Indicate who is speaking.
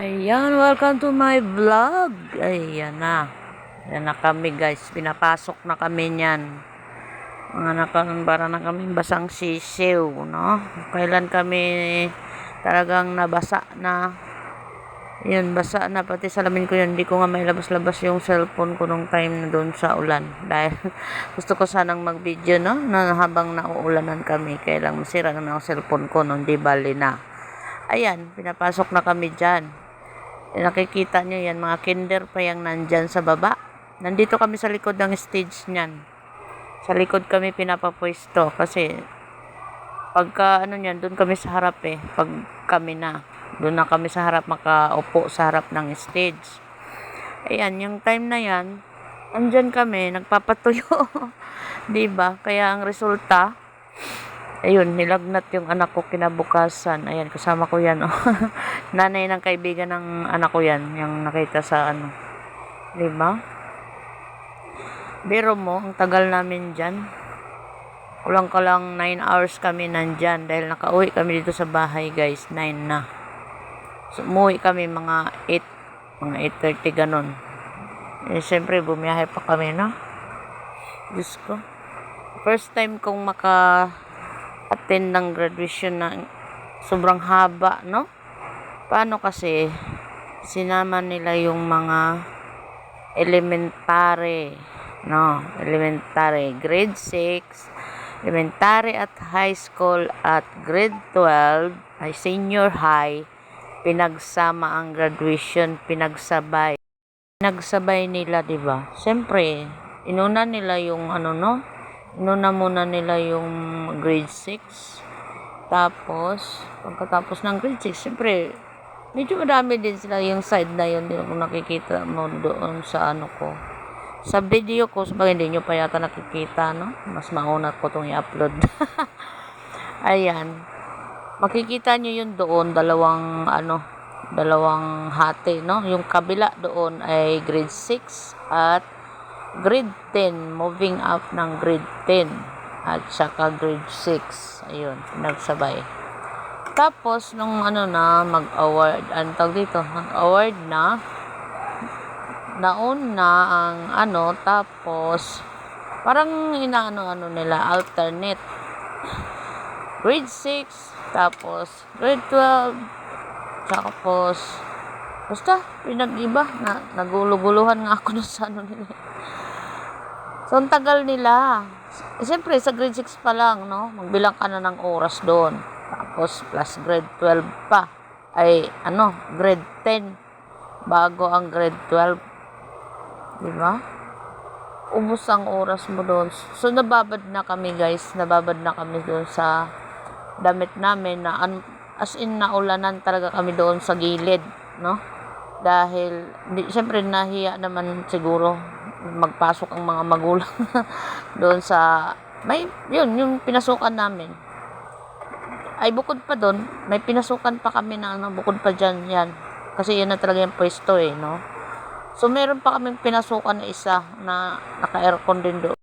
Speaker 1: Ayan, welcome to my vlog. Ayan na. Ayan na kami guys. Pinapasok na kami niyan. Mga nakambara na kami basang sisiw, no? Kailan kami talagang nabasa na. Yun, basa na. Pati salamin ko yun. Hindi ko nga may labas-labas yung cellphone ko nung time na doon sa ulan. Dahil gusto ko sanang mag-video, no? Na habang nauulanan kami. Kaya lang masira naman ang cellphone ko nung di bali na. Ayan, pinapasok na kami dyan. Nakikita nyo yan, mga kinder pa yung nandyan sa baba. Nandito kami sa likod ng stage niyan. Sa likod kami pinapapwesto kasi pagka ano niyan, doon kami sa harap eh. Pag kami na, doon na kami sa harap makaupo sa harap ng stage. Ayan, yung time na yan, andyan kami, nagpapatuyo. ba? Kaya ang resulta, ayun, nilagnat yung anak ko kinabukasan. Ayan, kasama ko yan. Oh. Nanay ng kaibigan ng anak ko yan, yung nakita sa ano. 'Di ba? Biro mo, ang tagal namin dyan. Kulang ka lang 9 hours kami nandyan dahil nakauwi kami dito sa bahay guys, 9 na. So, umuwi kami mga 8, mga 8.30 ganun. Eh, siyempre, bumiyahe pa kami, no? Diyos ko. First time kong maka-attend ng graduation na sobrang haba, no? Paano kasi, sinama nila yung mga elementary, no? Elementary, grade 6, elementary at high school at grade 12, ay senior high, pinagsama ang graduation, pinagsabay. Pinagsabay nila, 'di ba? Siyempre, inuna nila yung ano no? Inuna muna nila yung grade 6. Tapos, pagkatapos ng grade 6, siyempre, medyo madami din sila yung side na yun din kung nakikita mo doon sa ano ko. Sa video ko, sabagay hindi nyo pa yata nakikita, no? Mas mauna ko itong i-upload. Ayan. Makikita nyo yun doon, dalawang, ano, dalawang hati, no? Yung kabila doon ay grade 6 at grade 10, moving up ng grade 10 at saka grade 6. Ayun, nagsabay. Tapos, nung ano na, mag-award, ano tawag dito, mag-award na, naon na ang ano, tapos, parang inaano-ano nila, alternate. Grade 6, tapos, grade 12, tapos, basta, pinag-iba, na, naguluguluhan nga ako dun sa ano nila. So, ang tagal nila. Eh, siyempre, sa grade 6 pa lang, no? Magbilang ka na ng oras doon. Tapos, plus grade 12 pa. Ay, ano, grade 10. Bago ang grade 12. Di ba? Ubus ang oras mo doon. So, nababad na kami, guys. Nababad na kami doon sa damit namin na as in naulanan talaga kami doon sa gilid, no? Dahil, di, siyempre, nahiya naman siguro magpasok ang mga magulang doon sa may yun yung pinasukan namin. Ay bukod pa doon may pinasukan pa kami na ano bukod pa dyan yan. Kasi yan na talaga yung pwesto eh no? So meron pa kaming pinasukan na isa na naka aircon din doon